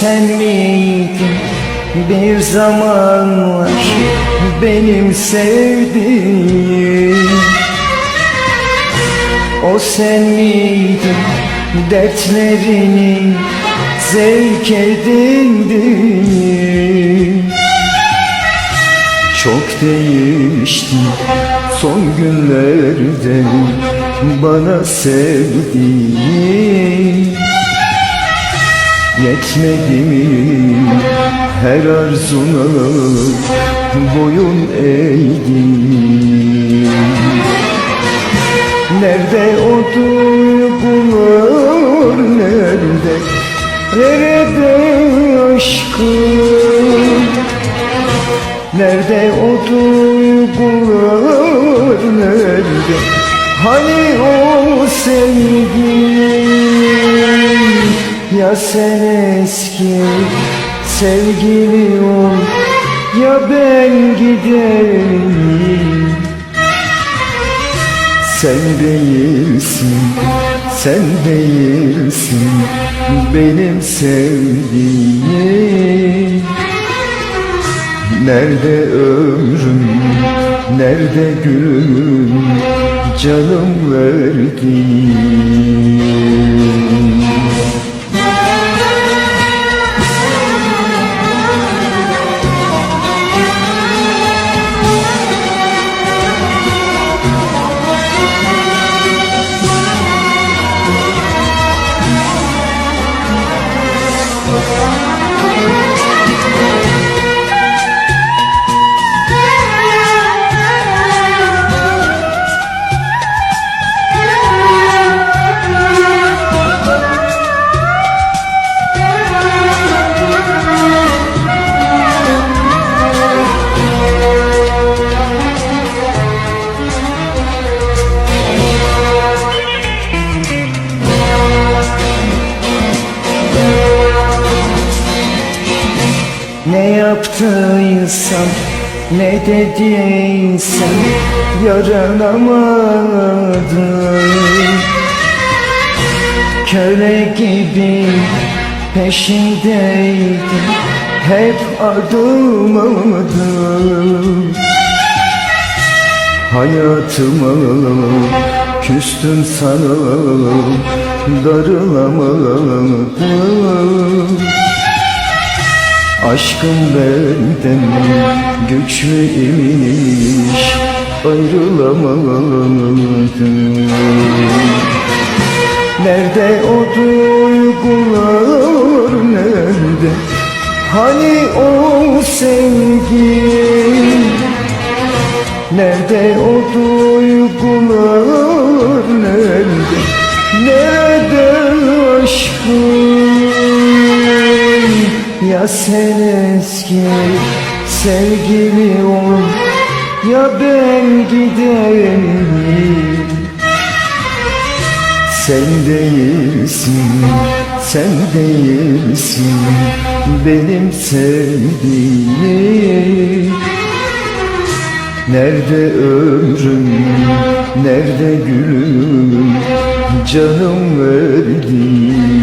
sen miydin? Bir zamanlar benim sevdiğim. O sen miydin? Dertlerini zevk edindin Çok değişti son günlerde bana sevdiğin Yetmedi mi her arzuna boyun eğdin Nerede o duygular nerede Nerede aşkım Nerede o duygular nerede Hani o sevgi Ya sen eski sevgili ol Ya ben gideyim sen değilsin, sen değilsin benim sevdiğim Nerede ömrüm, nerede gülüm, canım verdiğim yaptıysam ne dediysem yaranamadım Köle gibi peşindeydim hep ardılmadım Hayatıma küstüm sana darılamadım Aşkım benden güçlü imiş ayrılamadım Nerede o duygular nerede? Hani o sevgi Nerede o duygular nerede? Nerede aşkım Ya sen eski sevgili ol Ya ben gideyim Sen değilsin, sen değilsin benim sevdiğim. Nerede ömrüm, nerede gülüm, canım verdiğim